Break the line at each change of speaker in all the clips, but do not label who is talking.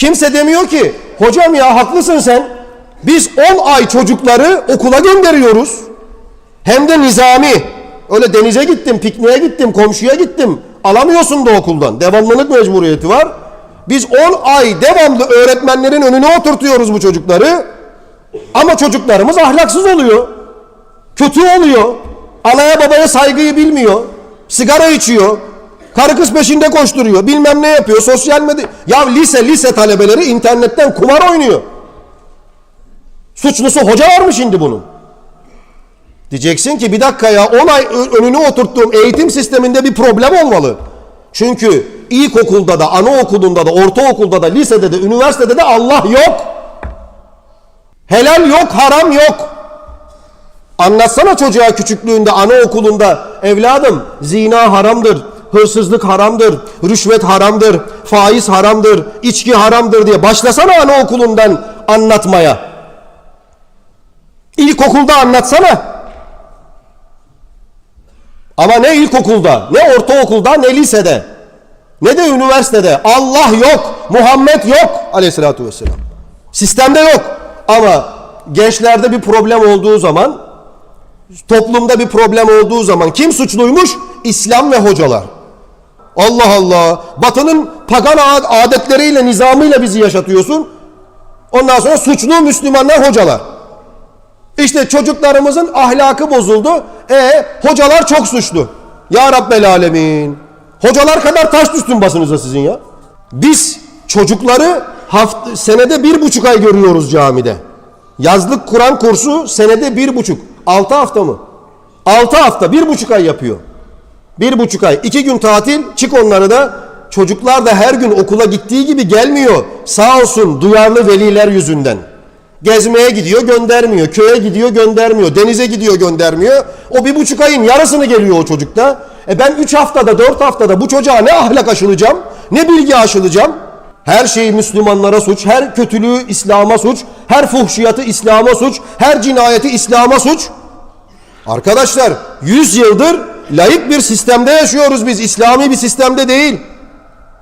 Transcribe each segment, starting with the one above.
Kimse demiyor ki hocam ya haklısın sen. Biz 10 ay çocukları okula gönderiyoruz. Hem de nizami. Öyle denize gittim, pikniğe gittim, komşuya gittim. Alamıyorsun da okuldan. Devamlılık mecburiyeti var. Biz 10 ay devamlı öğretmenlerin önüne oturtuyoruz bu çocukları. Ama çocuklarımız ahlaksız oluyor. Kötü oluyor. Anaya babaya saygıyı bilmiyor. Sigara içiyor. Karı kız peşinde koşturuyor. Bilmem ne yapıyor. Sosyal medya. Ya lise lise talebeleri internetten kumar oynuyor. Suçlusu hoca var mı şimdi bunun? Diyeceksin ki bir dakika ya 10 ay önüne oturttuğum eğitim sisteminde bir problem olmalı. Çünkü ilkokulda da, anaokulunda da, ortaokulda da, lisede de, üniversitede de Allah yok. Helal yok, haram yok. Anlatsana çocuğa küçüklüğünde, anaokulunda evladım zina haramdır, hırsızlık haramdır, rüşvet haramdır, faiz haramdır, içki haramdır diye başlasana anaokulundan anlatmaya. İlkokulda anlatsana. Ama ne ilkokulda, ne ortaokulda, ne lisede, ne de üniversitede. Allah yok, Muhammed yok aleyhissalatü vesselam. Sistemde yok. Ama gençlerde bir problem olduğu zaman, toplumda bir problem olduğu zaman kim suçluymuş? İslam ve hocalar. Allah Allah. Batının pagan ad- adetleriyle, nizamıyla bizi yaşatıyorsun. Ondan sonra suçlu Müslümanlar hocalar. İşte çocuklarımızın ahlakı bozuldu. E hocalar çok suçlu. Ya Rabbel Alemin. Hocalar kadar taş düşsün basınıza sizin ya. Biz çocukları haft senede bir buçuk ay görüyoruz camide. Yazlık Kur'an kursu senede bir buçuk. Altı hafta mı? Altı hafta bir buçuk ay yapıyor. Bir buçuk ay. iki gün tatil çık onları da. Çocuklar da her gün okula gittiği gibi gelmiyor. Sağ olsun duyarlı veliler yüzünden. Gezmeye gidiyor göndermiyor. Köye gidiyor göndermiyor. Denize gidiyor göndermiyor. O bir buçuk ayın yarısını geliyor o çocukta. E ben üç haftada dört haftada bu çocuğa ne ahlak aşılayacağım? Ne bilgi aşılayacağım? Her şeyi Müslümanlara suç, her kötülüğü İslam'a suç, her fuhşiyatı İslam'a suç, her cinayeti İslam'a suç. Arkadaşlar 100 yıldır layık bir sistemde yaşıyoruz biz. İslami bir sistemde değil.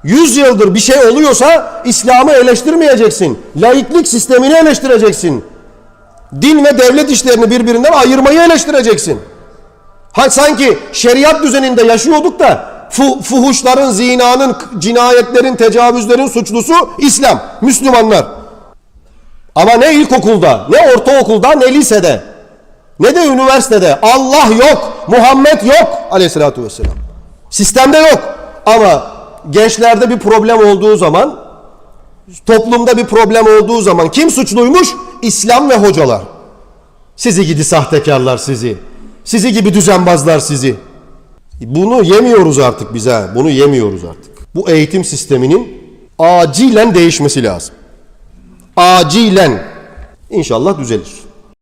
100 yıldır bir şey oluyorsa İslam'ı eleştirmeyeceksin. Laiklik sistemini eleştireceksin. Din ve devlet işlerini birbirinden ayırmayı eleştireceksin. Ha, sanki şeriat düzeninde yaşıyorduk da fu, fuhuşların, zinanın, cinayetlerin, tecavüzlerin suçlusu İslam, Müslümanlar. Ama ne ilkokulda, ne ortaokulda, ne lisede, ne de üniversitede Allah yok, Muhammed yok aleyhissalatü vesselam. Sistemde yok. Ama gençlerde bir problem olduğu zaman, toplumda bir problem olduğu zaman kim suçluymuş? İslam ve hocalar. Sizi gidi sahtekarlar sizi. Sizi gibi düzenbazlar sizi. Bunu yemiyoruz artık biz ha. Bunu yemiyoruz artık. Bu eğitim sisteminin acilen değişmesi lazım. Acilen. İnşallah düzelir.